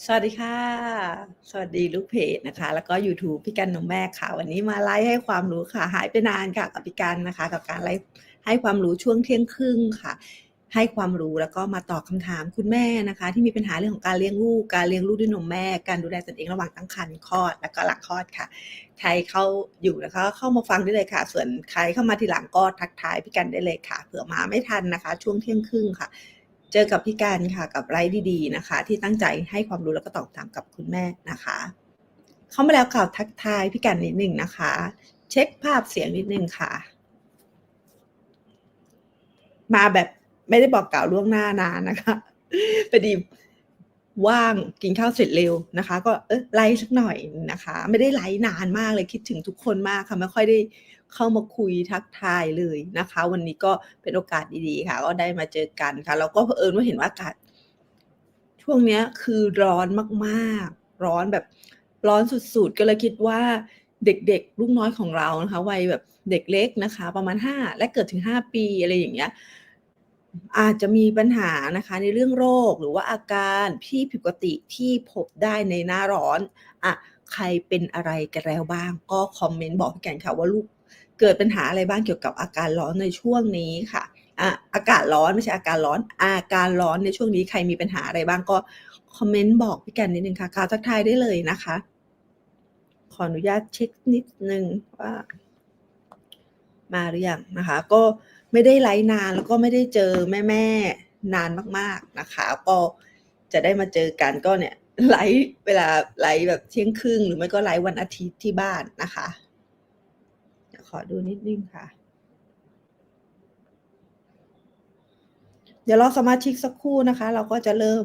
สวัสดีค่ะ สวัสดีลูกเพจนะคะ แล้วก็ยูทูบพี่กันนมแม่ค่ะ วันนี้มาไลฟ์ให้ความรู้ค่ะ หายไปนานค่ะกับพี่กันนะคะ กับการไลฟ์ให้ความรู้ช่วงเที่ยงครึ่งค่ะ ให้ความรู้แล้วก็มาตอบคำถามคุณแม่นะคะ ที่มีปัญหาเรื่องของการเลี้ยงลูก การเลี้ยงลูกด้วยนมแม่ การดูแลตนเองระหว่างตั้งครรภ์คลอด แล้วก็หลังคลอดค่ะ ใครเข้าอยู่นะคะ เข้ามาฟังได้เลยค่ะ ส่วนใครเข้ามาทีหลังก็ทักทายพี่กันได้เลยค่ะ เผื่อมาไม่ทันนะคะ ช่วงเที่ยงครึ่งค่ะ เจอกับพี่การค่ะกับไลฟ์ดีๆนะคะ ที่ตั้งใจให้ความรู้แล้วก็ตอบคำถามกับคุณแม่นะคะ เข้ามาแล้วข่าวทักทายพี่กันนิดหนึ่งนะคะ เช็คภาพเสียงนิดหนึ่งค่ะ มาแบบไม่ได้บอกกล่าวล่วงหน้านานนะคะพอดีว่างกินข้าวเสร็จเร็วนะคะ ก็เออไลฟ์สักหน่อยนะคะ ไม่ได้ไลฟ์นานมากเลยคิดถึงทุกคนมากค่ะไม่ค่อยได้ เข้ามาคุยทักทายเลยนะคะ วันนี้ก็เป็นโอกาสดีๆค่ะ ก็ได้มาเจอกันค่ะแล้วก็เผอิญว่าเห็นว่าอากาศช่วงเนี้ยคือร้อนมากๆ ร้อนแบบร้อนสุดๆ ก็เลยคิดว่าเด็กๆ ลูกน้อยของเรานะคะวัยแบบเด็กเล็กนะคะ ประมาณ 5 และเกิดถึง 5 ปีอะไรอย่างเงี้ยอาจจะมีปัญหานะคะในเรื่องโรคหรือว่าอาการที่ผิดปกติที่พบได้ในหน้าร้อนอะใครเป็นอะไรกันแล้วบ้าง ก็คอมเมนต์บอกพี่กันค่ะว่าลูก เกิดปัญหาอะไรบ้างเกี่ยวกับอาการร้อนในช่วงนี้ค่ะอะอากาศร้อนไม่ใช่อาการร้อน อาการร้อนในช่วงนี้ใครมีปัญหาอะไรบ้างก็คอมเมนต์บอกพี่กันนิดนึงค่ะกล่าวทักทายได้เลยนะคะ ขออนุญาตเช็คนิดนึงว่า มาหรือยังนะคะ ก็ไม่ได้ไลฟ์นานแล้วก็ไม่ได้เจอแม่ๆนานมากๆนะคะ ก็จะได้มาเจอกันก็เนี่ยไลฟ์เวลาไลฟ์แบบเที่ยงครึ่งหรือไม่ก็ไลฟ์วันอาทิตย์ที่บ้านนะคะ อดูนิดนึงค่ะ เดี๋ยวรอสมาชิกสักครู่นะคะ เราก็จะเริ่ม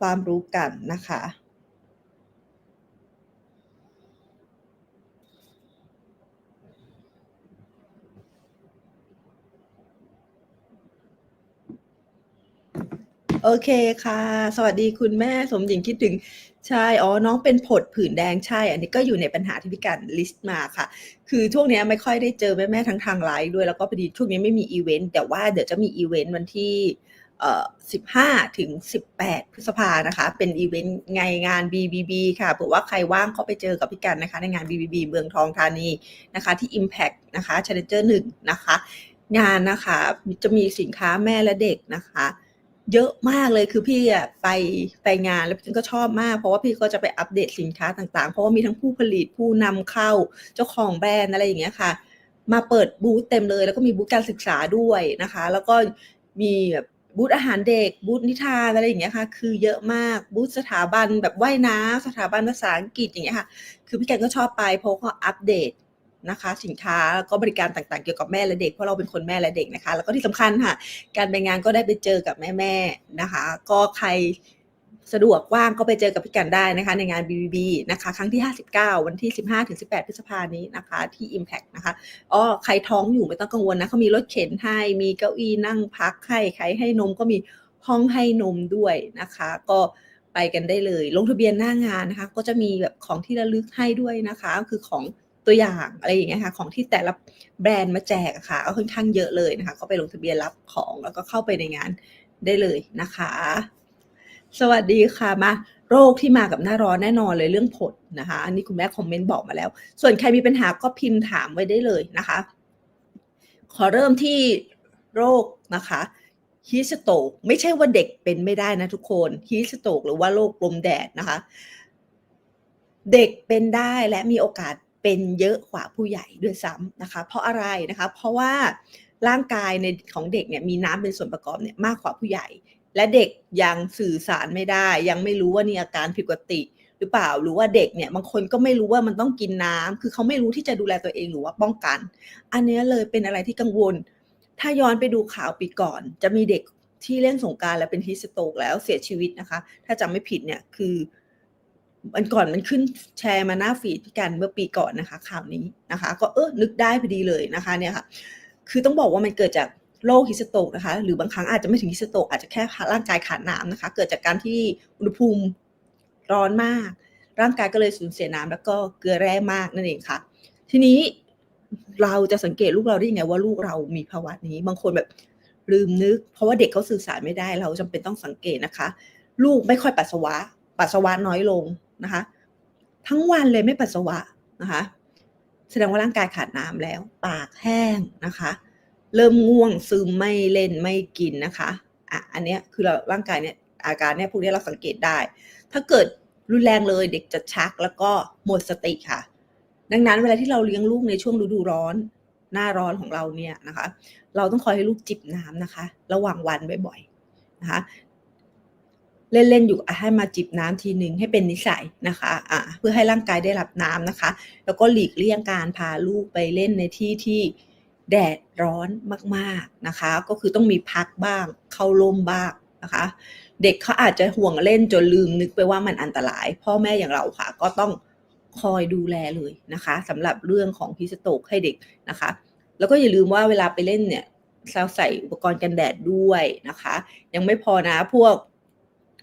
ความรู้กันนะคะโอเคค่ะ สวัสดีคุณแม่สมหญิงคิดถึง ใช่ อ๋อ น้องเป็นผดผื่นแดง ใช่ อันนี้ก็อยู่ในปัญหาที่พี่กันลิสต์มาค่ะ คือช่วงเนี้ยไม่ค่อยได้เจอแม่ๆทั้งทางไลฟ์ด้วย แล้วก็พอดีช่วงนี้ไม่มีอีเวนต์ แต่ว่าเดี๋ยวจะมีอีเวนต์วันที่เอ่อ15 ถึง 18 พฤษภานะคะ เป็นอีเวนต์ไงงาน BBB ค่ะเผื่อว่าใครว่างเข้าไปเจอกับพี่กันนะคะ ในงาน BBB เมืองทองธานีนะคะ ที่ Impact นะคะ Challenger 1 นะคะ งานนะคะจะมีสินค้าแม่และเด็กนะคะ เยอะมากเลยคือพี่อะไปไปงานแล้วพี่ก็ชอบมาก เพราะว่าพี่ก็จะไปอัปเดตสินค้าต่างๆ เพราะว่ามีทั้งผู้ผลิตผู้นำเข้าเจ้าของแบรนด์อะไรอย่างเงี้ยค่ะ มาเปิดบูธเต็มเลย แล้วก็มีบูธการศึกษาด้วยนะคะ แล้วก็มีแบบบูธอาหารเด็กบูธนิทานอะไรอย่างเงี้ยค่ะ คือเยอะมากบูธสถาบันแบบว่ายน้ำสถาบันภาษาอังกฤษอย่างเงี้ยค่ะ คือพี่แกก็ชอบไปเพราะเขาอัปเดต นะคะ สินค้าแล้วก็บริการต่างๆ เกี่ยวกับแม่และเด็กเพราะเราเป็นคนแม่และเด็กนะคะ แล้วก็ที่สำคัญค่ะ การไปงานก็ได้ไปเจอกับแม่ๆนะคะ ก็ใครสะดวกว่างก็ไปเจอกับพี่กันได้นะคะ ในงาน BBB นะคะ ครั้งที่ 59 วันที่ 15-18 พฤษภานี้นะคะ ที่ Impact นะคะอ๋อใครท้องอยู่ไม่ต้องกังวลนะเขามีรถเข็นให้ มีเก้าอี้นั่งพักให้ใครให้นมก็มีห้องให้นมด้วยนะคะ ก็ไปกันได้เลย ลงทะเบียนหน้างานนะคะ ก็จะมีแบบของที่ระลึกให้ด้วยนะคะ คือของ ตัวอย่างอะไรอย่างเงี้ยค่ะของที่แต่ละแบรนด์มาแจกค่ะก็ค่อนข้างเยอะเลยนะคะก็ไปลงทะเบียนรับของแล้วก็เข้าไปในงานได้เลยนะคะ สวัสดีค่ะมาโรคที่มากับหน้าร้อนแน่นอนเลยเรื่องผดนะคะ อันนี้คุณแม่คอมเมนต์บอกมาแล้ว ส่วนใครมีปัญหาก็พิมพ์ถามไว้ได้เลยนะคะ ขอเริ่มที่โรคนะคะฮีสโตกไม่ใช่ว่าเด็กเป็นไม่ได้นะทุกคนฮีสโตกหรือว่าโรคลมแดดนะคะ เด็กเป็นได้และมีโอกาส เป็นเยอะกว่าผู้ใหญ่ด้วยซ้ำนะคะ เพราะอะไรนะคะ เพราะว่าร่างกายในของเด็กเนี่ยมีน้ำเป็นส่วนประกอบเนี่ยมากกว่าผู้ใหญ่ และเด็กยังสื่อสารไม่ได้ ยังไม่รู้ว่านี่อาการผิดปกติหรือเปล่าหรือว่าเด็กเนี่ยบางคนก็ไม่รู้ว่ามันต้องกินน้ำคือเขาไม่รู้ที่จะดูแลตัวเองหรือว่าป้องกัน อันนี้เลยเป็นอะไรที่กังวล ถ้าย้อนไปดูข่าวปีก่อน จะมีเด็กที่เล่นสงการแล้วเป็นฮิสโตกแล้วเสียชีวิตนะคะ ถ้าจำไม่ผิดเนี่ยคือ มันก่อนมันขึ้นแชร์มาหน้าฟีดพี่กันเมื่อปีก่อนนะคะ ข่าวนี้นะคะ ก็เออนึกได้พอดีเลยนะคะเนี่ยค่ะ คือต้องบอกว่ามันเกิดจากโรคฮิสโตกนะคะ หรือบางครั้งอาจจะไม่ถึงฮิสโตกอาจจะแค่ร่างกายขาดน้ำนะคะ เกิดจากการที่อุณหภูมิร้อนมาก ร่างกายก็เลยสูญเสียน้ำแล้วก็เกลือแร่มากนั่นเองค่ะ ทีนี้เราจะสังเกตลูกเราได้ยังไงว่าลูกเรามีภาวะนี้ บางคนแบบลืมนึก เพราะว่าเด็กเขาสื่อสารไม่ได้ เราจำเป็นต้องสังเกตนะคะ ลูกไม่ค่อยปัสสาวะ ปัสสาวะน้อยลง นะคะ ทั้งวันเลยไม่ปัสสาวะนะคะ แสดงว่าร่างกายขาดน้ำแล้ว ปากแห้งนะคะ เริ่มง่วงซึมไม่เล่นไม่กินนะคะอะอันเนี้ยคือเราร่างกายเนี่ยอาการเนี่ยพวกนี้เราสังเกตได้ ถ้าเกิดรุนแรงเลยเด็กจะชักแล้วก็หมดสติค่ะ ดังนั้นเวลาที่เราเลี้ยงลูกในช่วงฤดูร้อนหน้าร้อนของเราเนี่ยนะคะ เราต้องคอยให้ลูกจิบน้ำนะคะ ระหว่างวันบ่อยๆนะคะ เล่นๆอยู่ให้มาจิบน้ำทีหนึ่งให้เป็นนิสัยนะคะอะเพื่อให้ร่างกายได้รับน้ำนะคะ แล้วก็หลีกเลี่ยงการพาลูกไปเล่นในที่ที่แดดร้อนมากๆนะคะ ก็คือต้องมีพักบ้าง เข้าร่มบ้างนะคะ เด็กเขาอาจจะห่วงเล่นจนลืมนึกไปว่ามันอันตราย พ่อแม่อย่างเราค่ะ ก็ต้องคอยดูแลเลยนะคะสำหรับเรื่องของพิสโตกให้เด็กนะคะ แล้วก็อย่าลืมว่าเวลาไปเล่นเนี่ยเราใส่อุปกรณ์กันแดดด้วยนะคะ ยังไม่พอนะพวก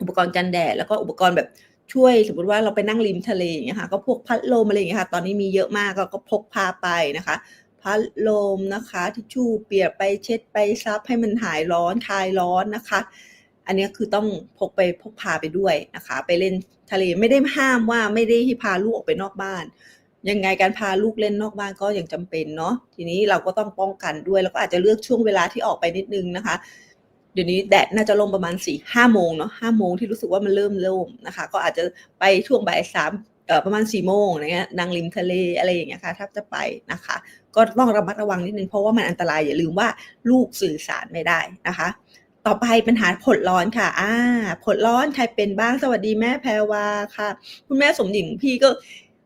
อุปกรณ์กันแดดแล้วก็อุปกรณ์แบบช่วยสมมติว่าเราไปนั่งริมทะเลอย่างเงี้ยค่ะก็พวกพัดลมอะไรอย่างเงี้ยค่ะตอนนี้มีเยอะมากก็ก็พกพาไปนะคะ พัดลมนะคะทิชชู่เปียกไปเช็ดไปซับให้มันหายร้อนคลายร้อนนะคะ อันนี้คือต้องพกไปพกพาไปด้วยนะคะ ไปเล่นทะเลไม่ได้ห้ามว่าไม่ได้ให้พาลูกออกไปนอกบ้าน ยังไงการพาลูกเล่นนอกบ้านก็ยังจำเป็นเนาะทีนี้เราก็ต้องป้องกันด้วยแล้วก็อาจจะเลือกช่วงเวลาที่ออกไปนิดนึงนะคะ ดี๋ยวนี้แดดน่าจะลงประมาณสี่ห้าโมงเนาะห้าโมงที่รู้สึกว่ามันเริ่มเริ่มนะคะ ก็อาจจะไปช่วงบ่ายสามเอ่อประมาณสี่โมงอะไรเงี้ยนางริมทะเลอะไรอย่างเงี้ยค่ะถ้าจะไปนะคะ ก็ต้องระมัดระวังนิดนึงเพราะว่ามันอันตรายอย่าลืมว่าลูกสื่อสารไม่ได้นะคะ ต่อไปปัญหาผลร้อนค่ะอ่าผลร้อนใครเป็นบ้างสวัสดีแม่แพรวาค่ะ คุณแม่สมหญิงพี่ก็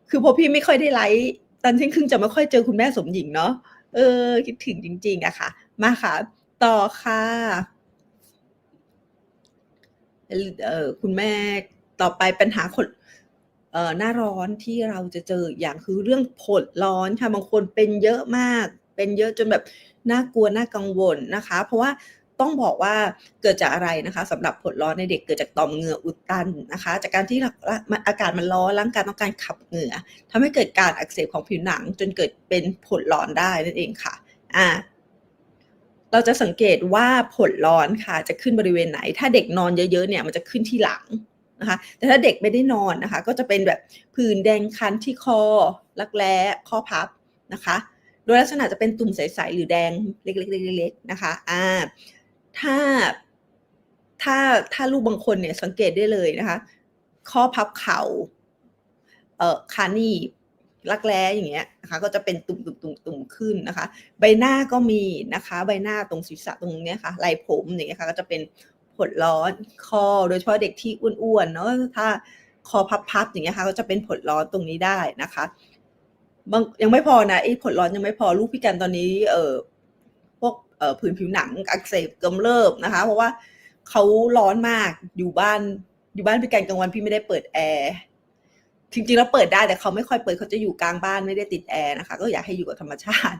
คือพอพี่ไม่ค่อยได้ไลฟ์ตอนเที่ยงครึ่งจะไม่ค่อยเจอคุณแม่สมหญิงเนาะเออคิดถึงจริงๆอะค่ะ มาค่ะ ต่อค่ะ คุณแม่ต่อไปปัญหาคนหน้าร้อนที่เราจะเจออย่างคือเรื่องผดร้อนค่ะบางคนเป็นเยอะมาก เป็นเยอะจนแบบน่ากลัวน่ากังวลนะคะ เพราะว่าต้องบอกว่าเกิดจากอะไรนะคะสำหรับผดร้อนในเด็กเกิดจากต่อมเหงื่ออุดตันนะคะ จากการที่อากาศมันร้อนร่างกายต้องการขับเหงื่อทำให้เกิดการอักเสบของผิวหนังจนเกิดเป็นผดร้อนได้นั่นเองค่ะอ่า เราจะสังเกตว่าผลร้อนค่ะจะขึ้นบริเวณไหน ถ้าเด็กนอนเยอะๆเนี่ยมันจะขึ้นที่หลังนะคะ แต่ถ้าเด็กไม่ได้นอนนะคะ ก็จะเป็นแบบผื่นแดงคันที่คอ รักแร้ข้อพับนะคะ โดยลักษณะจะเป็นตุ่มใสๆหรือแดงเล็กๆๆๆนะคะอ่าถ้าถ้าถ้าลูกบางคนเนี่ยสังเกตได้เลยนะคะ ข้อพับเข่าเอ่อคานี่ รักแร้อย่างเงี้ยนะคะก็จะเป็นตุ่มตุ่มตุ่มตุ่มขึ้นนะคะ ใบหน้าก็มีนะคะ ใบหน้าตรงศีรษะตรงเนี้ยค่ะไหล่ผมอย่างเงี้ยค่ะก็จะเป็นผดร้อนคอโดยเฉพาะเด็กที่อ้วนๆเนาะถ้าคอพับๆอย่างเงี้ยค่ะก็จะเป็นผดร้อนตรงนี้ได้นะคะบางยังไม่พอนะไอ้ผดร้อนยังไม่พอลูกพิการตอนนี้ เอ่อพวกเอ่อผื่นผิวหนังอักเสบกำเริบนะคะ เพราะว่าเขาร้อนมากอยู่บ้านอยู่บ้านพิการกลางวันพี่ไม่ได้เปิดแอร์ จริงๆแล้วเปิดได้แต่เขาไม่ค่อยเปิดเขาจะอยู่กลางบ้านไม่ได้ติดแอร์นะคะ ก็อยากให้อยู่กับธรรมชาติ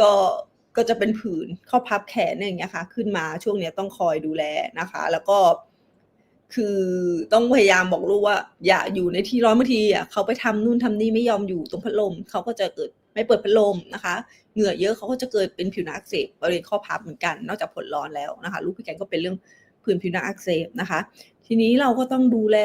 ก็ก็จะเป็นผื่นข้อพับแขนอย่างเงี้ยค่ะ ขึ้นมาช่วงเนี้ยต้องคอยดูแลนะคะ แล้วก็คือต้องพยายามบอกลูกว่า อย่าอยู่ในที่ร้อนบางทีอะเขาไปทำนู่นทำนี่ไม่ยอมอยู่ตรงพัดลมเขาก็จะเกิดไม่เปิดพัดลมนะคะ เหงื่อเยอะเขาก็จะเกิดเป็นผิวหนังอักเสบบริเวณข้อพับเหมือนกัน นอกจากผลร้อนแล้วนะคะ ลูกพี่แกนก็เป็นเรื่อง ผื่นผิวหนังอักเสบนะคะ ทีนี้เราก็ต้องดูแล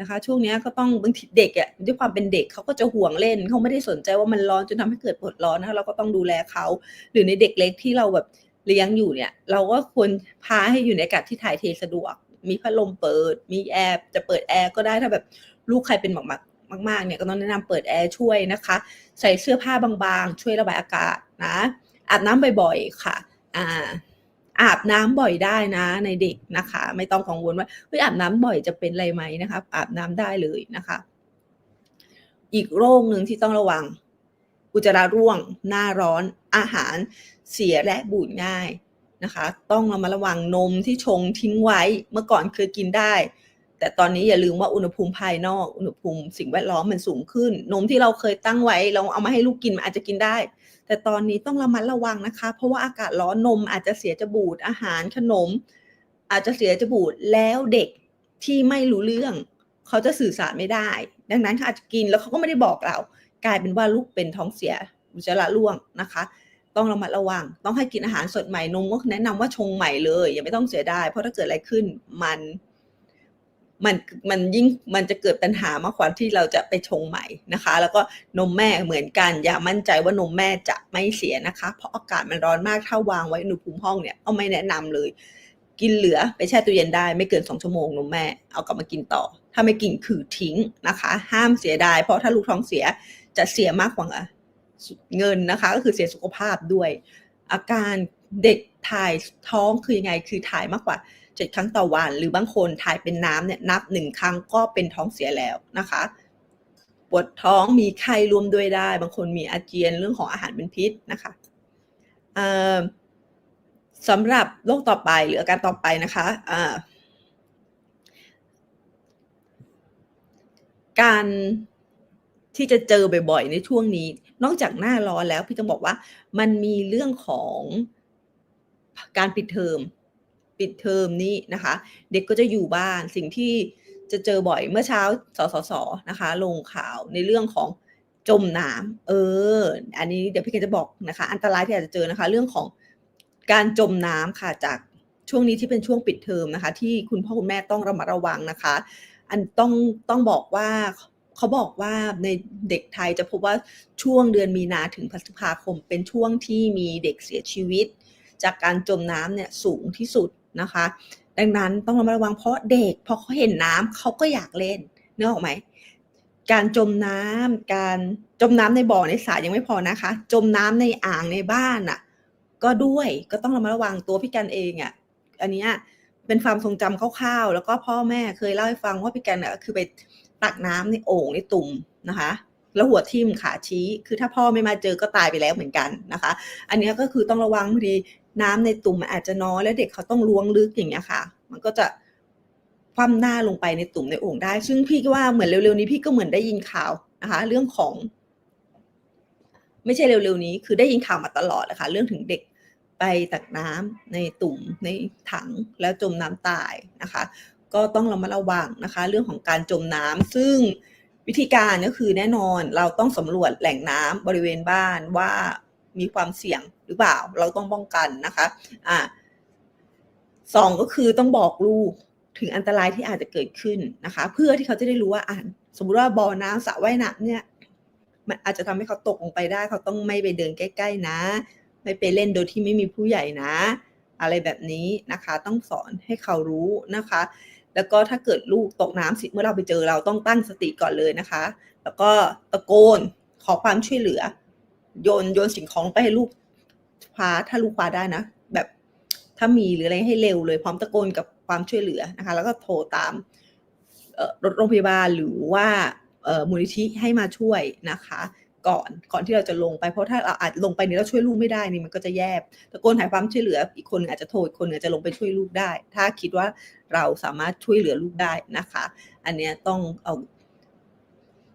นะคะ ช่วงนี้ก็ต้องบางทีเด็กอะด้วยความเป็นเด็กเขาก็จะห่วงเล่นเขาไม่ได้สนใจว่ามันร้อนจนทำให้เกิดปวดร้อนนะคะเราก็ต้องดูแลเขาหรือในเด็กเล็กที่เราแบบเลี้ยงอยู่เนี่ย เราก็ควรพาให้อยู่ในอากาศที่ถ่ายเทสะดวก มีพัดลมเปิด มีแอร์จะเปิดแอร์ก็ได้ถ้าแบบลูกใครเป็นหมากมากๆเนี่ยก็ต้องแนะนำเปิดแอร์ช่วยนะคะ ใส่เสื้อผ้าบางๆ ช่วยระบายอากาศนะอาบน้ำบ่อยๆค่ะ อ่า อาบน้ำบ่อยได้นะในเด็กนะคะ ไม่ต้องกังวลว่าเฮ้ยอาบน้ำบ่อยจะเป็นอะไรไหมนะคะอาบน้ำได้เลยนะคะ อีกโรคหนึ่งที่ต้องระวัง อุจจาระร่วง หน้าร้อนอาหารเสียและบูดง่ายนะคะ ต้องระมัดระวังนมที่ชงทิ้งไว้เมื่อก่อนเคยกินได้ แต่ตอนนี้อย่าลืมว่าอุณหภูมิภายนอกอุณหภูมิสิ่งแวดล้อมมันสูงขึ้น นมที่เราเคยตั้งไว้ เราเอามาให้ลูกกินมันอาจจะกินได้ แต่ตอนนี้ต้องระมัดระวังนะคะ เพราะว่าอากาศร้อนนมอาจจะเสียจะบูดอาหารขนม อาจจะเสียจะบูดแล้วเด็กที่ไม่รู้เรื่อง เขาจะสื่อสารไม่ได้ ดังนั้นเขาอาจจะกินแล้วเขาก็ไม่ได้บอกเรา กลายเป็นว่าลูกเป็นท้องเสียอุจจาระร่วงนะคะ ต้องระมัดระวัง ต้องให้กินอาหารสดใหม่นมก็แนะนำว่าชงใหม่เลย อย่าไม่ต้องเสียดายเพราะถ้าเกิดอะไรขึ้นมัน มันมันยิ่งมันจะเกิดปัญหามากกว่าที่เราจะไปชงใหม่นะคะ แล้วก็นมแม่เหมือนกันอย่ามั่นใจว่านมแม่จะไม่เสียนะคะ เพราะอากาศมันร้อนมากถ้าวางไว้อุณหภูมิห้องเนี่ยก็ไม่แนะนำเลย กินเหลือไปแช่ตู้เย็นได้ ไม่เกินสองชั่วโมงนมแม่เอากลับมากินต่อ ถ้าไม่กินคือทิ้งนะคะ ห้ามเสียดายเพราะถ้าลูกท้องเสียจะเสียมากกว่าเงินนะคะ ก็คือเสียสุขภาพด้วย อาการเด็กถ่ายท้องคือยังไงคือถ่ายมากกว่า เจ็ดครั้งต่อวัน หรือบางคนถ่ายเป็นน้ำเนี่ยนับหนึ่งครั้งก็เป็นท้องเสียแล้วนะคะ ปวดท้องมีไข้รวมด้วยได้ บางคนมีอาเจียนเรื่องของอาหารเป็นพิษนะคะสำหรับโรคต่อไปหรืออาการต่อไปนะคะะการที่จะเจอบ่อยๆในช่วงนี้ นอกจากหน้าร้อนแล้วพี่ต้องบอกว่ามันมีเรื่องของการปิดเทอม ปิดเทอมนี้นะคะ เด็กก็จะอยู่บ้านสิ่งที่จะเจอบ่อยเมื่อเช้าสสสนะคะ ลงข่าวในเรื่องของจมน้ำเออ อันนี้เดี๋ยวพี่เกจะบอกนะคะ อันตรายที่อาจจะเจอนะคะ เรื่องของการจมน้ำค่ะจากช่วงนี้ที่เป็นช่วงปิดเทอมนะคะ ที่คุณพ่อคุณแม่ต้องระมัดระวังนะคะ อันต้องต้องบอกว่าเขาบอกว่าในเด็กไทยจะพบว่าช่วงเดือนมีนาถึงพฤษภาคม เป็นช่วงที่มีเด็กเสียชีวิต จากการจมน้ำเนี่ยสูงที่สุด นะคะ ดังนั้นต้องระมัดระวังเพราะเด็กพอเขาเห็นน้ำเขาก็อยากเล่นเนึกอออกไหมการจมน้ำการจมน้ำในบ่อในสระยังไม่พอนะคะ จมน้ำในอ่างในบ้านอะ ก็ด้วยก็ต้องระมัดระวังตัวพี่กันเองอะอันนี้เป็นความทรงจำคร่าวๆ แล้วก็พ่อแม่เคยเล่าให้ฟังว่าพี่กันอะคือไปตักน้ำในโอ่งในตุ่มนะคะ แล้วหัวทิ่มขาชี้ คือถ้าพ่อไม่มาเจอก็ตายไปแล้วเหมือนกันนะคะ อันนี้ก็คือต้องระวังพอดี น้ำในตุ่มมันอาจจะน้อยแล้วเด็กเขาต้องล้วงลึกอย่างเงี้ยค่ะ มันก็จะคว่ำหน้าลงไปในตุ่มในโอ่งได้ ซึ่งพี่ก็ว่าเหมือนเร็วๆนี้พี่ก็เหมือนได้ยินข่าวนะคะ เรื่องของ ไม่ใช่เร็วๆนี้ คือได้ยินข่าวมาตลอดนะคะเรื่องถึงเด็กไปตักน้ำในตุ่มในถังแล้วจมน้ำตายนะคะ ก็ต้องเรามาระวังนะคะ เรื่องของการจมน้ำซึ่งวิธีการก็คือแน่นอนเราต้องสำรวจแหล่งน้ำบริเวณบ้านว่า มีความเสี่ยงหรือเปล่า เราต้องป้องกันนะคะอ่าสองก็คือต้องบอกลูกถึงอันตรายที่อาจจะเกิดขึ้นนะคะ เพื่อที่เขาจะได้รู้ว่าอ่านสมมุติว่าบ่อน้ำสระว่ายน้ำเนี่ยมันอาจจะทำให้เขาตกลงไปได้ เขาต้องไม่ไปเดินใกล้ ๆนะ ไม่ไปเล่นโดยที่ไม่มีผู้ใหญ่นะ อะไรแบบนี้นะคะ ต้องสอนให้เขารู้นะคะ แล้วก็ถ้าเกิดลูกตกน้ำสิเมื่อเราไปเจอเราต้องตั้งสติก่อนเลยนะคะ แล้วก็ตะโกนขอความช่วยเหลือ โยนโยนสิ่งของไปให้ลูกคว้าถ้าลูกคว้าได้นะ แบบถ้ามีหรืออะไรให้เร็วเลยพร้อมตะโกนกับความช่วยเหลือนะคะ แล้วก็โทรตามรถโรงพยาบาลหรือว่ามูลนิธิให้มาช่วยนะคะ ก่อนก่อนที่เราจะลงไปเพราะถ้าเราอาจลงไปนี่เราช่วยลูกไม่ได้นี่มันก็จะแย่ตะโกนหาความช่วยเหลือ อีกคนอาจจะโทรอีกคนอาจจะลงไปช่วยลูกได้ ถ้าคิดว่าเราสามารถช่วยเหลือลูกได้นะคะ อันนี้ต้องเอา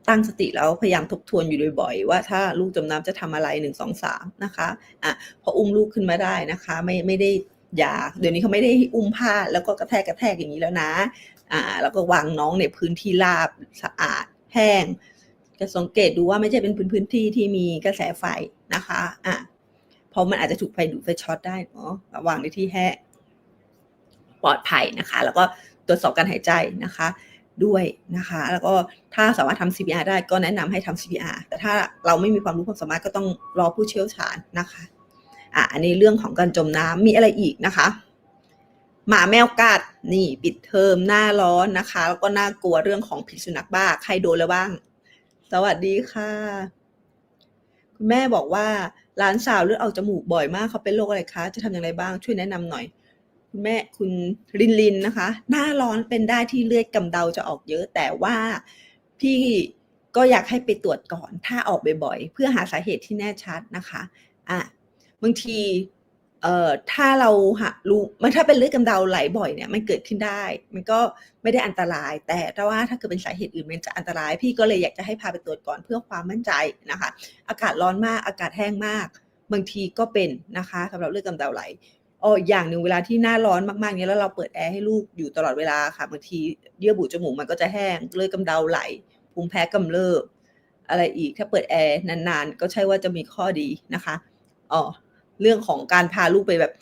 ตั้งสติแล้วพยายามทบทวนอยู่บ่อยๆ ว่าถ้าลูกจมน้ำจะทำอะไรหนึ่งสองสามนะคะอะพออุ้มลูกขึ้นมาได้นะคะ ไม่ไม่ได้อยาเดี๋ยวนี้เขาไม่ได้อุ้มผ้าแล้วก็กระแทกกระแทกอย่างนี้แล้วนะอ่าแล้วก็วางน้องในพื้นที่ราบสะอาดแห้งจะสังเกตดูว่าไม่ใช่เป็นพื้นพื้นที่ที่มีกระแสไฟนะคะอะเพราะมันอาจจะถูกไฟดูดไฟช็อตได้เนาะวังในที่แห้งปลอดภัยนะคะ แล้วก็ตรวจสอบการหายใจนะคะ ด้วยนะคะ แล้วก็ถ้าสามารถทำ CPR ได้ก็แนะนำให้ทำ CPR แต่ถ้าเราไม่มีความรู้ความสามารถก็ต้องรอผู้เชี่ยวชาญนะคะอะอันนี้เรื่องของการจมน้ำมีอะไรอีกนะคะหมาแมวกัดนี่ปิดเทอมหน้าร้อนนะคะ แล้วก็น่ากลัวเรื่องของพิษสุนัขบ้าใครโดนแล้วบ้าง สวัสดีค่ะ คุณแม่บอกว่าหลานสาวเลือดออกจมูกบ่อยมากเขาเป็นโรคอะไรคะ จะทำอย่างไรบ้างช่วยแนะนำหน่อย คุณแม่คุณลินลินนะคะ หน้าร้อนเป็นได้ที่เลือดกำเดาจะออกเยอะ แต่ว่าพี่ก็อยากให้ไปตรวจก่อนถ้าออกบ่อยๆ เพื่อหาสาเหตุที่แน่ชัดนะคะอะบางทีเอ่อถ้าเราหารู้มันถ้าเป็นเลือดกำเดาไหลบ่อยเนี่ยมันเกิดขึ้นได้ มันก็ไม่ได้อันตราย แต่ถ้าว่าถ้าเกิดเป็นสาเหตุอื่นมันจะอันตราย พี่ก็เลยอยากจะให้พาไปตรวจก่อนเพื่อความมั่นใจนะคะ อากาศร้อนมากอากาศแห้งมาก บางทีก็เป็นนะคะสำหรับเลือดกำเดาไหล อ๋ออย่างหนึ่งเวลาที่หน้าร้อนมากๆเนี้ยแล้วเราเปิดแอร์ให้ลูกอยู่ตลอดเวลาค่ะบางทีเยื่อบุจมูกมันก็จะแห้งเลือดกำเดาไหลภูมิแพ้กำเริบอะไรอีกถ้าเปิดแอร์นานๆ ก็ใช่ว่าจะมีข้อดีนะคะอ๋อเรื่องของการพาลูกไปแบบ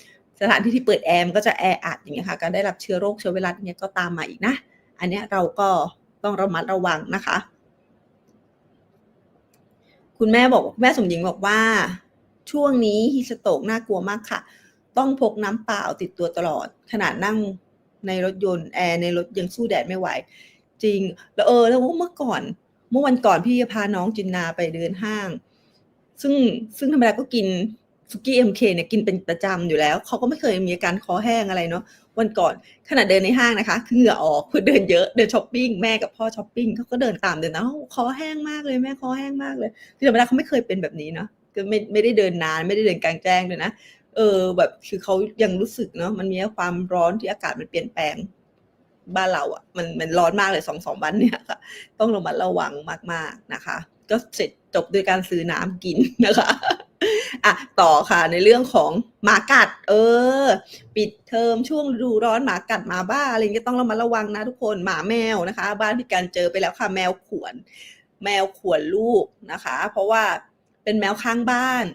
สถานที่ที่เปิดแอร์มันก็จะแออัดอย่างเงี้ยค่ะการได้รับเชื้อโรคเชื้อไวรัสเนี้ยก็ตามมาอีกนะ อันเนี้ยเราก็ต้องระมัดระวังนะคะ คุณแม่บอกแม่สมหญิงบอกว่า ช่วงนี้ฮีสโตกน่ากลัวมากค่ะ ต้องพกน้ำเปล่าติดตัวตลอด ขนาดนั่งในรถยนต์แอร์ในรถยังสู้แดดไม่ไหว จริง แล้วเออ แล้วเมื่อก่อน เมื่อวันก่อนพี่พาน้องจินนาไปเดินห้าง ซึ่งซึ่งธรรมดาก็กินสุกี้เอ็มเคเนี่ยกินเป็นประจำอยู่แล้วเขาก็ไม่เคยมีอาการคอแห้งอะไรเนาะวันก่อนขณะเดินในห้างนะคะคือเหงื่อออกคือเดินเยอะเดินช้อปปิ้งแม่กับพ่อช้อปปิ้งเขาก็เดินตามเดินนะคอแห้งมากเลยแม่คอแห้งมากเลยคือธรรมดาเขาไม่เคยเป็นแบบนี้เนาะก็ไม่ไม่ได้เดินนานไม่ได้เดินกลางแจ้งเลยนะ เออ แบบคือเขายังรู้สึกเนาะมันมีความร้อนที่อากาศมันเปลี่ยนแปลงบ้านเราอะ่ะ มันมันร้อนมากเลยสองสองวันเนี่ยค่ะ ต้องระมัดระวังมากๆนะคะ ก็เสร็จจบด้วยการซื้อน้ำกินนะคะอะต่อค่ะในเรื่องของหมากัด เออ ปิดเทอมช่วงฤดูร้อนหมากัดหมาบ้าอะไรเงี้ยต้องระมัดระวังนะทุกคนหมาแมวนะคะ บ้านพี่การเจอไปแล้วค่ะแมวขวน แมวขวนลูกนะคะ เพราะว่าเป็นแมวข้างบ้าน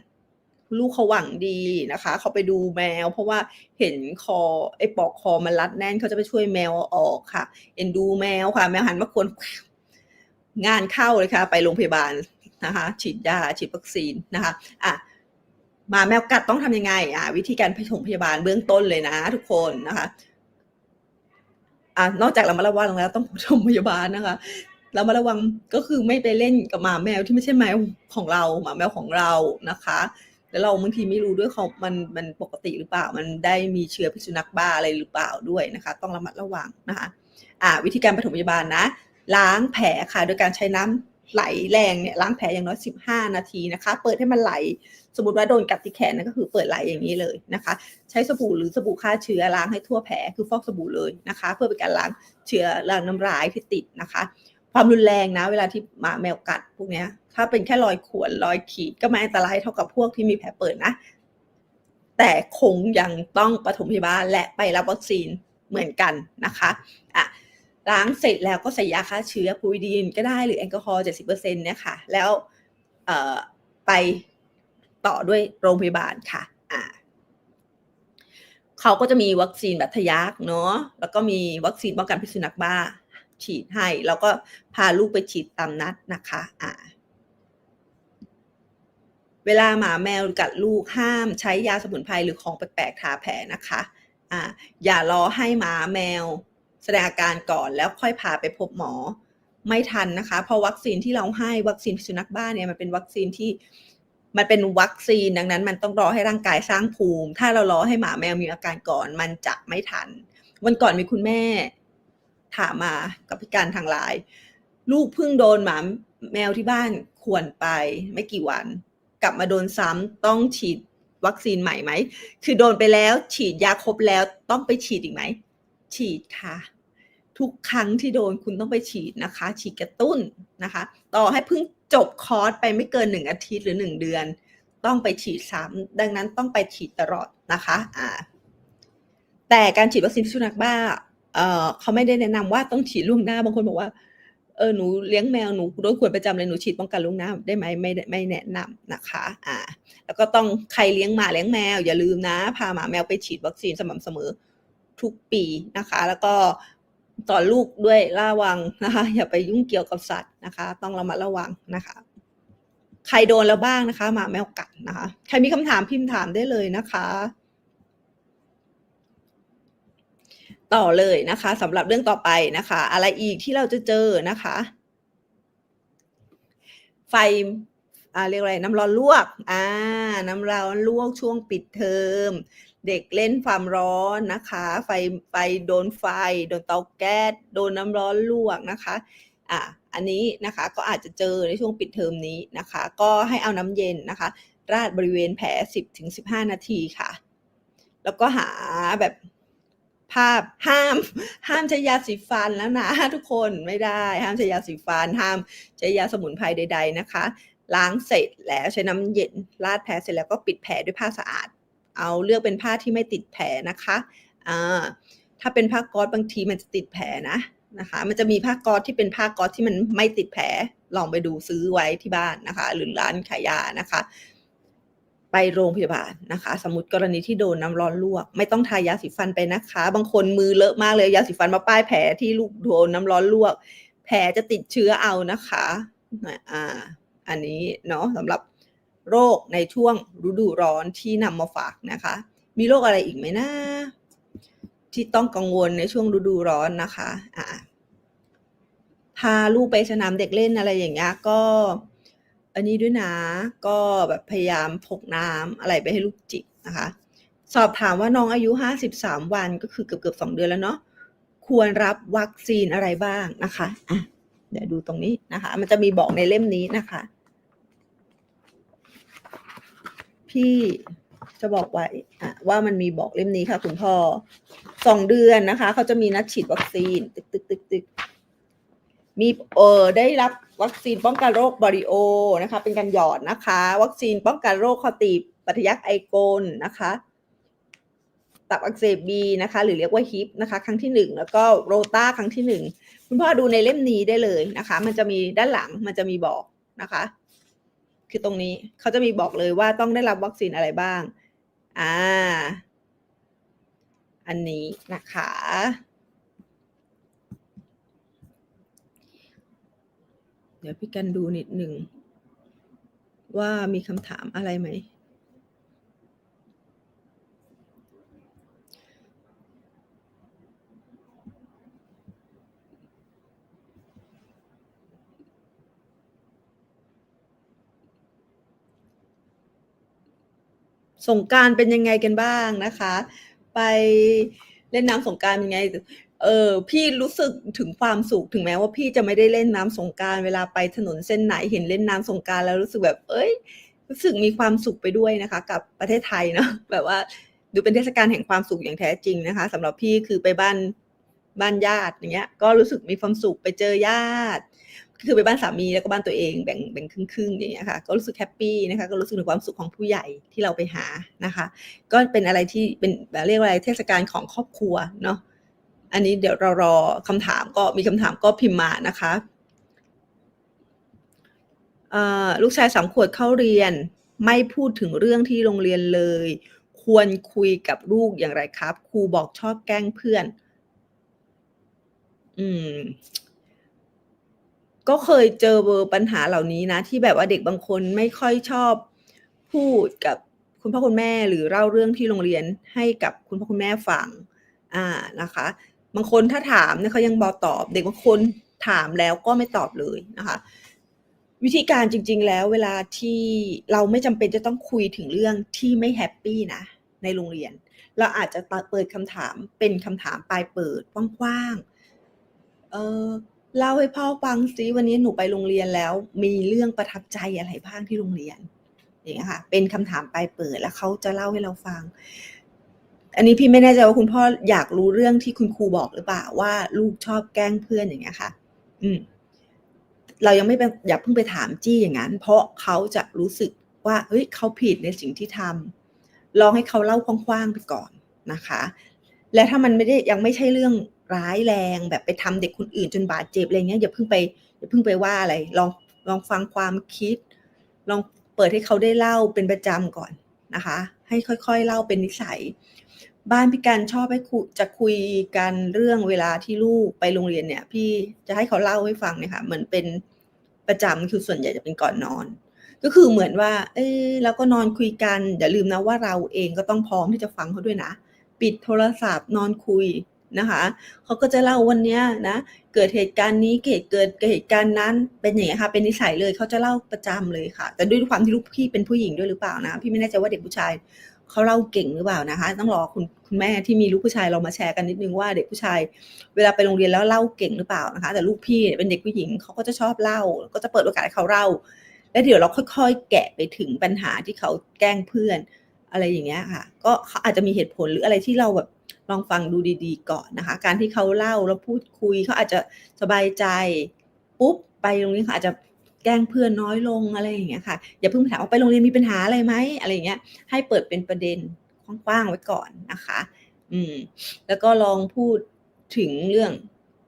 ลูกเขาหวังดีนะคะ เขาไปดูแมว เพราะว่าเห็นคอไอ้ปอกคอมันรัดแน่นเขาจะไปช่วยแมวออกค่ะ เอ็นดูแมวค่ะ แมวหันมาควนงานเข้าเลยค่ะ ไปโรงพยาบาลนะคะ ฉีดยาฉีดวัคซีนนะคะอะมาแมวกัดต้องทำยังไงอะวิธีการผสมพยาบาลเบื้องต้นเลยนะ ทุกคนนะคะอะนอกจากเรามาระวังแล้วต้องผสมพยาบาลนะคะเรามาระวังก็คือไม่ไปเล่นกับหมาแมวที่ไม่ใช่แมวของเราหมาแมวของเรานะคะ แล้วเราบางทีไม่รู้ด้วยเขามันมันปกติหรือเปล่า มันได้มีเชื้อพิษสุนัขบ้าอะไรหรือเปล่าด้วยนะคะ ต้องระมัดระวังนะคะอ่าวิธีการปฐมพยาบาลนะ ล้างแผลค่ะ โดยการใช้น้ำไหลแรงเนี่ยล้างแผลอย่างน้อย 15 นาทีนะคะ เปิดให้มันไหล สมมติว่าโดนกัดที่แขนนั่นก็คือเปิดไหลอย่างนี้เลยนะคะ ใช้สบู่หรือสบู่ฆ่าเชื้อล้างให้ทั่วแผลคือฟอกสบู่เลยนะคะ เพื่อเป็นการล้างเชื้อล้างน้ำลายที่ติดนะคะ ความรุนแรงนะ เวลาที่หมาแมวกัดพวกเนี้ย ถ้าเป็นแค่รอยข่วนรอยขีดก็ไม่อันตรายเท่ากับพวกที่มีแผลเปิดนะ แต่คงยังต้องปฐมพยาบาลและไปรับวัคซีนเหมือนกันนะคะอะล้างเสร็จแล้วก็ใส่ยาฆ่าเชื้อพูวิดีนก็ได้หรือแอลกอฮอล์70%เปอร์เซ็นต์เนี่ยค่ะ แล้วเอ่อไปต่อด้วยโรงพยาบาลค่ะอ่าเขาก็จะมีวัคซีนแบบทะยักเนาะแล้วก็มีวัคซีนป้องกันพิษสุนัขบ้า ฉีดให้ แล้วก็พาลูกไปฉีดตามนัดนะคะอ่าเวลาหมาแมวกัดลูกห้ามใช้ยาสมุนไพรหรือของแปลกๆทาแผลนะคะอ่าอย่ารอให้หมาแมวแสดงอาการก่อนแล้วค่อยพาไปพบหมอไม่ทันนะคะ เพราะวัคซีนที่เราให้วัคซีนพิษสุนัขบ้าเนี่ยมันเป็นวัคซีนที่มันเป็นวัคซีนดังนั้น มันต้องรอให้ร่างกายสร้างภูมิ ถ้าเรารอให้หมาแมวมีอาการก่อน มันจะไม่ทัน วันก่อนมีคุณแม่ ถามมากับพิการทางไลน์ลูกเพิ่งโดนหมาแมวที่บ้านข่วนไปไม่กี่วัน กลับมาโดนซ้ำต้องฉีดวัคซีนใหม่ไหม คือโดนไปแล้ว ฉีดยาครบแล้วต้องไปฉีดอีกไหม ฉีดค่ะ ทุกครั้งที่โดนคุณต้องไปฉีดนะคะ ฉีดกระตุ้นนะคะ ต่อให้เพิ่งจบคอร์สไปไม่เกินหนึ่งอาทิตย์หรือหนึ่งเดือน ต้องไปฉีดซ้ำดังนั้นต้องไปฉีดตลอดนะคะอ่าแต่การฉีดวัคซีนพิษสุนัขบ้า เออเขาไม่ได้แนะนำว่าต้องฉีดล่วงหน้าบางคนบอกว่าเออหนูเลี้ยงแมวหนูโดนขวดประจำเลยหนูฉีดป้องกันล่วงหน้าได้ไหมไม่ไม่แนะนำนะคะอ่าแล้วก็ต้องใครเลี้ยงหมาเลี้ยงแมว อย่าลืมนะ พาหมาแมวไปฉีดวัคซีนสม่ำเสมอทุกปีนะคะ แล้วก็ต่อลูกด้วยระวังนะคะ อย่าไปยุ่งเกี่ยวกับสัตว์นะคะ ต้องระมัดระวังนะคะ ใครโดนแล้วบ้างนะคะหมาแมวกัดนะคะ ใครมีคำถามพิมพ์ถามได้เลยนะคะ ต่อเลยนะคะสำหรับเรื่องต่อไปนะคะ อะไรอีกที่เราจะเจอนะคะ ไฟอ่าเรียกอะไรน้ำร้อนลวกอ่าน้ำร้อนลวกช่วงปิดเทอม เด็กเล่นความร้อนนะคะ ไฟไฟโดนไฟ โดนเตาแก๊สโดนน้ำร้อนลวกนะคะอ่าอันนี้นะคะก็อาจจะเจอในช่วงปิดเทอมนี้นะคะ ก็ให้เอาน้ำเย็นนะคะ ราดบริเวณแผล 10-15 นาทีค่ะ แล้วก็หาแบบ ภาพห้ามห้ามใช้ยาสีฟันแล้วนะทุกคนไม่ได้ห้ามใช้ยาสีฟัน ห้ามใช้ยาสมุนไพรใด ๆนะคะ ล้างเสร็จแล้วใช้น้ำเย็นราดแผลเสร็จแล้วก็ปิดแผลด้วยผ้าสะอาด เอาเลือกเป็นผ้าที่ไม่ติดแผลนะคะอ่าถ้าเป็นผ้าก๊อซบางทีมันจะติดแผลนะนะคะ มันจะมีผ้าก๊อซที่เป็นผ้าก๊อซที่มันไม่ติดแผลลองไปดูซื้อไว้ที่บ้านนะคะ หรือร้านขายยานะคะ ไปโรงพยาบาลนะคะ สมมติกรณีที่โดนน้ำร้อนลวก ไม่ต้องทายาสีฟันไปนะคะ บางคนมือเลอะมากเลยยาสีฟันมาป้ายแผลที่ลูกโดนน้ำร้อนลวก แผลจะติดเชื้อเอานะคะอ่าอันนี้เนาะสำหรับโรคในช่วงฤดูร้อนที่นำมาฝากนะคะ มีโรคอะไรอีกไหมนะที่ต้องกังวลในช่วงฤดูร้อนนะคะอ่าพาลูกไปสนามเด็กเล่นอะไรอย่างเงี้ยก็ อันนี้ด้วยนะ ก็แบบพยายามพกน้ำอะไรไปให้ลูกจิบนะคะ สอบถามว่าน้องอายุ 53 วันก็คือเกือบเกือบสองเดือนแล้วเนาะควรรับวัคซีนอะไรบ้างนะคะอะเดี๋ยวดูตรงนี้นะคะ มันจะมีบอกในเล่มนี้นะคะ พี่จะบอกไว้อะว่ามันมีบอกเล่มนี้ค่ะคุณพ่อสองเดือนนะคะ เขาจะมีนัดฉีดวัคซีน ตึกตึกตึกตึกมีเออได้รับ วัคซีนป้องกันโรคบริโอนะคะ เป็นการหยอดนะคะ วัคซีนป้องกันโรคคอตีบปฏิยักไอโกลนะคะ ตับอักเสบบีนะคะ หรือเรียกว่าฮิปนะคะ ครั้งที่หนึ่งแล้วก็โรตาครั้งที่หนึ่งคุณพ่อดูในเล่มนี้ได้เลยนะคะ มันจะมีด้านหลังมันจะมีบอกนะคะ คือตรงนี้เขาจะมีบอกเลยว่าต้องได้รับวัคซีนอะไรบ้าง อ่า อันนี้นะคะ เดี๋ยวพี่กันดูนิดหนึ่ง ว่ามีคำถามอะไรไหม สงการเป็นยังไงกันบ้างนะคะ ไปเล่นน้ำสงการเป็นไง เออพี่รู้สึกถึงความสุขถึงแม้ว่าพี่จะไม่ได้เล่นน้ำสงการเวลาไปถนนเส้นไหนเห็นเล่นน้ำสงการแล้วรู้สึกแบบ เอ้ย รู้สึกมีความสุขไปด้วยนะคะ กับประเทศไทยเนาะแบบว่าดูเป็นเทศกาลแห่งความสุขอย่างแท้จริงนะคะสำหรับพี่คือไปบ้านบ้านญาติอย่างเงี้ย ก็รู้สึกมีความสุขไปเจอญาติ คือไปบ้านสามีแล้วก็บ้านตัวเองแบ่งแบ่งครึ่งๆอย่างเงี้ยค่ะก็รู้สึกแฮปปี้นะคะก็รู้สึกถึงความสุขของผู้ใหญ่ที่เราไปหานะคะ ก็เป็นอะไรที่เป็นเรียกว่าอะไรเทศกาลของครอบครัวเนาะ อันนี้เดี๋ยวเรารอคำถามก็มีคำถามก็พิมพ์มานะคะลูกชายสามขวดเข้าเรียนไม่พูดถึงเรื่องที่โรงเรียนเลย ควรคุยกับลูกอย่างไรครับ ครูบอกชอบแกล้งเพื่อน อืม ก็เคยเจอเบอร์ปัญหาเหล่านี้นะ ที่แบบว่าเด็กบางคนไม่ค่อยชอบพูดกับคุณพ่อคุณแม่หรือเล่าเรื่องที่โรงเรียนให้กับคุณพ่อคุณแม่ฟัง อ่านะคะ บางคนถ้าถามเนี่ยเขายังบอตอบ เด็กบางคนถามแล้วก็ไม่ตอบเลยนะคะ วิธีการจริง ๆ แล้วเวลาที่เราไม่จำเป็นจะต้องคุยถึงเรื่องที่ไม่แฮปปี้นะในโรงเรียน เราอาจจะเปิดคำถามเป็นคำถามปลายเปิดกว้างๆเออเล่าให้พ่อฟังซิวันนี้หนูไปโรงเรียนแล้ว มีเรื่องประทับใจอะไรบ้างที่โรงเรียนอย่างเงี้ยค่ะเป็นคำถามปลายเปิดแล้วเขาจะเล่าให้เราฟัง อันนี้พี่ไม่แน่ใจว่าคุณพ่ออยากรู้เรื่องที่คุณครูบอกหรือเปล่าว่า ลูกชอบแกล้งเพื่อนอย่างเงี้ยค่ะ อืม เรายังไม่อย่าเพิ่งไปถามจี้อย่างนั้น เพราะเขาจะรู้สึกว่า เฮ้ยเขาผิดในสิ่งที่ทำลองให้เขาเล่ากว้างๆไปก่อนนะคะ และถ้ามันไม่ได้ยังไม่ใช่เรื่องร้ายแรงแบบไปทำเด็กคนอื่นจนบาดเจ็บอะไรเงี้ยอย่าเพิ่งไปอย่าเพิ่งไปว่าอะไร ลองลองฟังความคิด ลองเปิดให้เขาได้เล่าเป็นประจำก่อนนะคะ ให้ค่อยๆเล่าเป็นนิสัย บ้านพี่การชอบให้คุจะคุยกันเรื่องเวลาที่ลูกไปโรงเรียนเนี่ย พี่จะให้เขาเล่าให้ฟังเนี่ยค่ะเหมือนเป็นประจำคือส่วนใหญ่จะเป็นก่อนนอน ก็คือเหมือนว่า เอ้แล้วก็นอนคุยกันอย่าลืมนะว่าเราเองก็ต้องพร้อมที่จะฟังเขาด้วยนะ ปิดโทรศัพท์นอนคุยนะคะเขาก็จะเล่าวันเนี้ยนะ เกิดเหตุการณ์นี้เกิดเกิดเหตุการณ์นั้นเป็นอย่างนี้ค่ะ เป็นนิสัยเลยเขาจะเล่าประจำเลยค่ะ แต่ด้วยความที่ลูกพี่เป็นผู้หญิงด้วยหรือเปล่านะ พี่ไม่แน่ใจว่าเด็กผู้ชาย เขาเล่าเก่งหรือเปล่านะคะ ต้องรอคุณคุณแม่ที่มีลูกผู้ชายเรามาแชร์กันนิดนึงว่าเด็กผู้ชาย เวลาไปโรงเรียนแล้วเล่าเก่งหรือเปล่านะคะ แต่ลูกพี่เป็นเด็กผู้หญิงเขาก็จะชอบเล่า ก็จะเปิดโอกาสให้เขาเล่า แล้วเดี๋ยวเราค่อยๆ แกะไปถึงปัญหาที่เขาแกล้งเพื่อนอะไรอย่างเงี้ยค่ะ ก็เขาอาจจะมีเหตุผลหรืออะไรที่เราแบบลองฟังดูดีๆก่อนนะคะ การที่เขาเล่าแล้วพูดคุยเขาอาจจะสบายใจปุ๊บไปโรงเรียนเขาอาจจะ แกล้งเพื่อนน้อยลงอะไรอย่างเงี้ยค่ะอย่าเพิ่งถามว่าไปโรงเรียนมีปัญหาอะไรไหมอะไรอย่างเงี้ยให้เปิดเป็นประเด็นกว้างๆไว้ก่อนนะคะ อืม แล้วก็ลองพูดถึงเรื่อง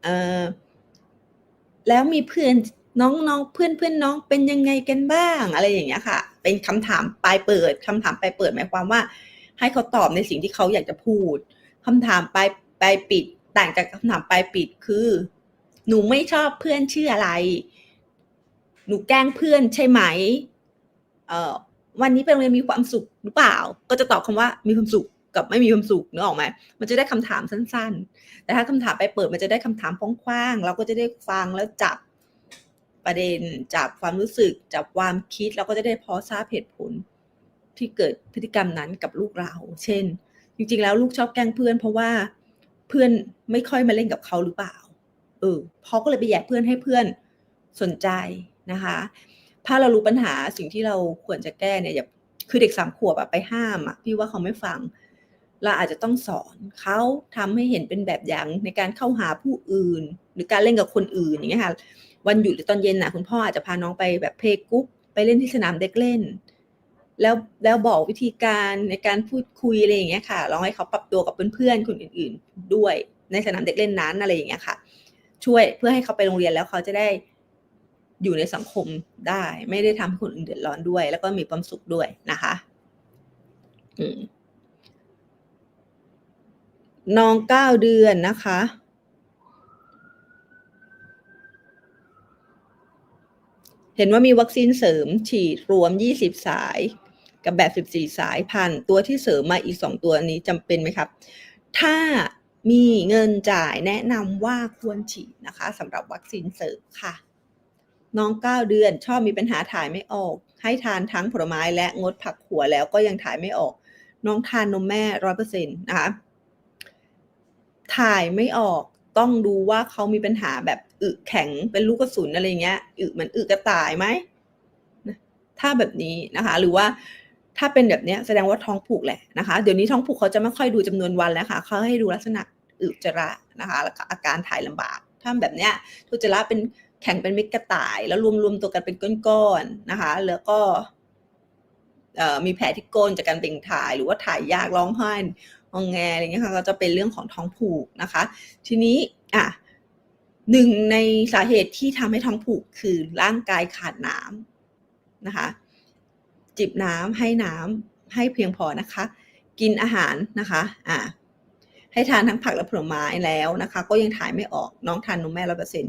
เออแล้วมีเพื่อนน้องๆเพื่อนเพื่อนน้องเป็นยังไงกันบ้างอะไรอย่างเงี้ยค่ะ เป็นคำถามปลายเปิดคำถามปลายเปิดหมายความว่า ให้เขาตอบในสิ่งที่เขาอยากจะพูดคำถามปลายปลายปิด ต่างจากคำถามปลายปิดคือ หนูไม่ชอบเพื่อนชื่ออะไร หนูแกล้งเพื่อนใช่ไหมเอ่อวันนี้ไปโรงเรียนมีความสุขหรือเปล่า ก็จะตอบคำว่ามีความสุขกับไม่มีความสุขนึกออกไหมมันจะได้คำถามสั้น ๆ แต่ถ้าคำถามไปเปิดมันจะได้คำถามกว้างๆเราก็จะได้ฟังแล้วจับประเด็นจับความรู้สึกจับความคิดเราก็จะได้พอทราบเหตุผลที่เกิดพฤติกรรมนั้นกับลูกเรา เช่น จริง ๆ แล้วลูกชอบแกล้งเพื่อน เพราะว่าเพื่อนไม่ค่อยมาเล่นกับเขาหรือเปล่า เออเขาก็เลยไปแย่เพื่อนให้เพื่อนสนใจ นะคะ ถ้าเรารู้ปัญหาสิ่งที่เราควรจะแก้เนี่ยอย่าคือเด็กสามขวบอะไปห้ามอะพี่ว่าเขาไม่ฟัง เราอาจจะต้องสอนเขาทำให้เห็นเป็นแบบอย่างในการเข้าหาผู้อื่น หรือการเล่นกับคนอื่นอย่างเงี้ยค่ะวันหยุดหรือตอนเย็นน่ะคุณพ่ออาจจะพาน้องไปแบบเพลย์กรุ๊ปไปเล่นที่สนามเด็กเล่น แล้วแล้วบอกวิธีการในการพูดคุยอะไรอย่างเงี้ยค่ะลองให้เขาปรับตัวกับเพื่อนๆคนอื่น ๆ ด้วยในสนามเด็กเล่นนั้นอะไรอย่างเงี้ยค่ะ ช่วยเพื่อให้เขาไปโรงเรียนแล้วเขาจะได้ อยู่ในสังคมได้ ไม่ได้ทำให้คนอื่นเดือดร้อนด้วย แล้วก็มีความสุขด้วยนะคะน้องเก้าเดือนนะคะ เห็นว่ามีวัคซีนเสริมฉีดรวม 20 สาย กับแบบ 14 สายพันตัวที่เสริมมาอีก 2 ตัวนี้จำเป็นไหมครับ ถ้ามีเงินจ่ายแนะนำว่าควรฉีดนะคะสำหรับวัคซีนเสริมค่ะ น้อง 9 เดือนชอบมีปัญหาถ่ายไม่ออก ให้ทานทั้งผลไม้และงดผักหัวแล้วก็ยังถ่ายไม่ออก น้องทานนมแม่ร้อยเปอร์เซ็นต์นะคะถ่ายไม่ออกต้องดูว่าเขามีปัญหาแบบอึแข็งเป็นลูกกระสุนอะไรเงี้ยอึเหมือนอึกระต่ายไหมถ้าแบบนี้นะคะ หรือว่าถ้าเป็นแบบนี้แสดงว่าท้องผูกแหละนะคะ เดี๋ยวนี้ท้องผูกเขาจะไม่ค่อยดูจำนวนวันแล้วค่ะเขาให้ดูลักษณะอึจระนะคะแล้วก็อาการถ่ายลำบากถ้าแบบเนี้ยทุจระเป็น แข็งเป็นเม็ดกระต่าย แล้วรวมๆตัวกันเป็นก้อนๆนะคะ แล้วก็มีแผลที่ก้นจากการเบ่งถ่ายหรือว่าถ่ายยากร้องไห้งองแงอะไรเงี้ยค่ะก็จะเป็นเรื่องของท้องผูกนะคะ ทีนี้อะหนึ่งในสาเหตุที่ทำให้ท้องผูกคือร่างกายขาดน้ำนะคะ จิบน้ำให้น้ำให้เพียงพอนะคะ กินอาหารนะคะอะให้ทานทั้งผักและผลไม้แล้วนะคะ ก็ยังถ่ายไม่ออกน้องทานนมแม่ร้อยเปอร์เซ็น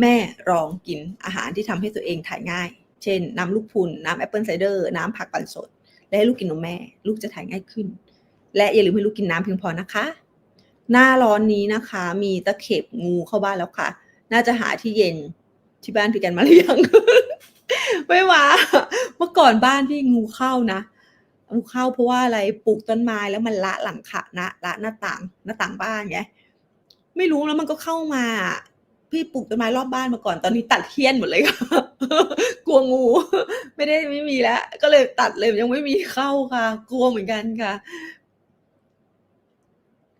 แม่ลองกินอาหารที่ทำให้ตัวเองถ่ายง่าย เช่น น้ำลูกพุนน้ำแอปเปิลไซเดอร์น้ำผักปั่นสด และให้ลูกกินนมแม่ ลูกจะถ่ายง่ายขึ้น และอย่าลืมให้ลูกกินน้ำเพียงพอนะคะ หน้าร้อนนี้นะคะ มีตะเข็บงูเข้าบ้านแล้วค่ะ น่าจะหาที่เย็นที่บ้านพี่กันมาหรือยังไม่ว่าเมื่อก่อนบ้านพี่งูเข้านะงูเข้าเพราะว่าอะไรปลูกต้นไม้แล้วมันละหลังคานะละหน้าต่างหน้าต่างบ้านไงไม่รู้แล้วมันก็เข้ามา พี่ปลูกต้นไม้รอบบ้านมาก่อนตอนนี้ตัดเทียนหมดเลยค่ะกลัวงู ไม่ได้ไม่มีแล้ว ก็เลยตัดเลยยังไม่มีเข้าค่ะ กลัวเหมือนกันค่ะ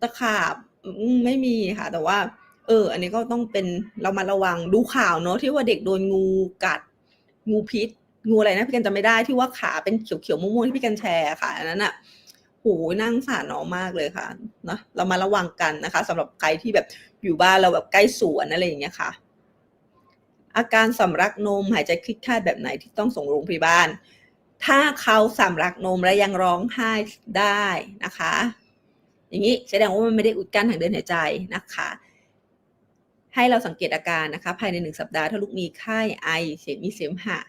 ตะขาบไม่มีค่ะ แต่ว่า เออ อันนี้ก็ต้องเป็นเรามาระวังดูข่าวเนอะที่ว่าเด็กโดนงูกัด งูพิษ งูอะไรนะพี่กันจำไม่ได้ที่ว่าขาเป็นเขียวๆม่วงๆที่พี่กันแชร์ค่ะอันนั้นอะ หูนั่งสารน้องมากเลยค่ะเนาะเรามาระวังกันนะคะสำหรับใครที่แบบอยู่บ้านเราแบบใกล้สวนอะไรอย่างเงี้ยค่ะ อาการสำลักนมหายใจคลิกคาดแบบไหนที่ต้องส่งโรงพยาบาล ถ้าเขาสำลักนมและยังร้องไห้ได้นะคะ อย่างนี้แสดงว่ามันไม่ได้อุดกั้นทางเดินหายใจนะคะให้เราสังเกตอาการนะคะ ภายในหนึ่งสัปดาห์ถ้าลูกมีไข้ไอเสมีเสมหะ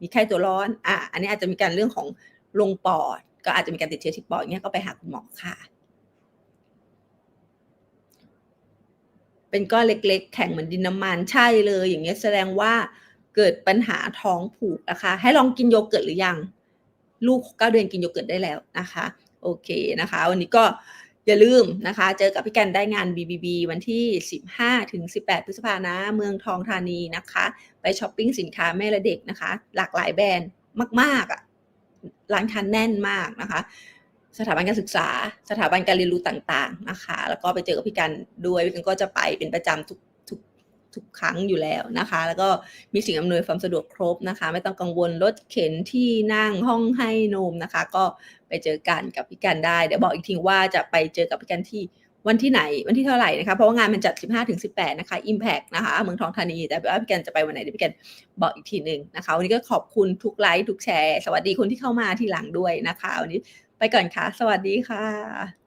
มีไข้ตัวร้อนอะอันนี้อาจจะมีการเรื่องของลงปอด ก็อาจจะมีการติดเชื้อที่ปอดเงี้ยก็ไปหาคุณหมอค่ะ เป็นก้อนเล็ก ๆ แข็งเหมือนดินน้ำมันใช่เลย อย่างเงี้ยแสดงว่าเกิดปัญหาท้องผูกนะคะ ให้ลองกินโยเกิร์ตหรือยัง ลูกเก้าเดือนกินโยเกิร์ตได้แล้วนะคะ โอเคนะคะ วันนี้ก็อย่าลืมนะคะ เจอกับพี่กันได้งาน BBB วันที่ 15 ถึง 18 พฤษภานะ เมืองทองธานีนะคะ ไปช้อปปิ้งสินค้าแม่และเด็กนะคะ หลากหลายแบรนด์มาก ๆอะ ร้านค้าแน่นมากนะคะ สถาบันการศึกษา สถาบันการเรียนรู้ต่างๆนะคะ แล้วก็ไปเจอกับพี่กันด้วยพี่กันก็จะไปเป็นประจำทุกทุกทุกครั้งอยู่แล้วนะคะ แล้วก็มีสิ่งอำนวยความสะดวกครบนะคะ ไม่ต้องกังวลรถเข็นที่นั่งห้องให้นมนะคะ ก็ไปเจอกันกับพี่กันได้ เดี๋ยวบอกอีกทีว่าจะไปเจอกับพี่กันที่ วันที่ไหนวันที่เท่าไหร่นะคะเพราะว่างานมันจัด 15-18 นะคะ Impact นะคะเมืองทองธานี แต่ว่าพี่แกนจะไปวันไหนเดี๋ยวพี่แกนบอกอีกทีหนึ่งนะคะ วันนี้ก็ขอบคุณทุกไลค์ทุกแชร์ สวัสดีคนที่เข้ามาทีหลังด้วยนะคะ วันนี้ไปก่อนค่ะ สวัสดีค่ะ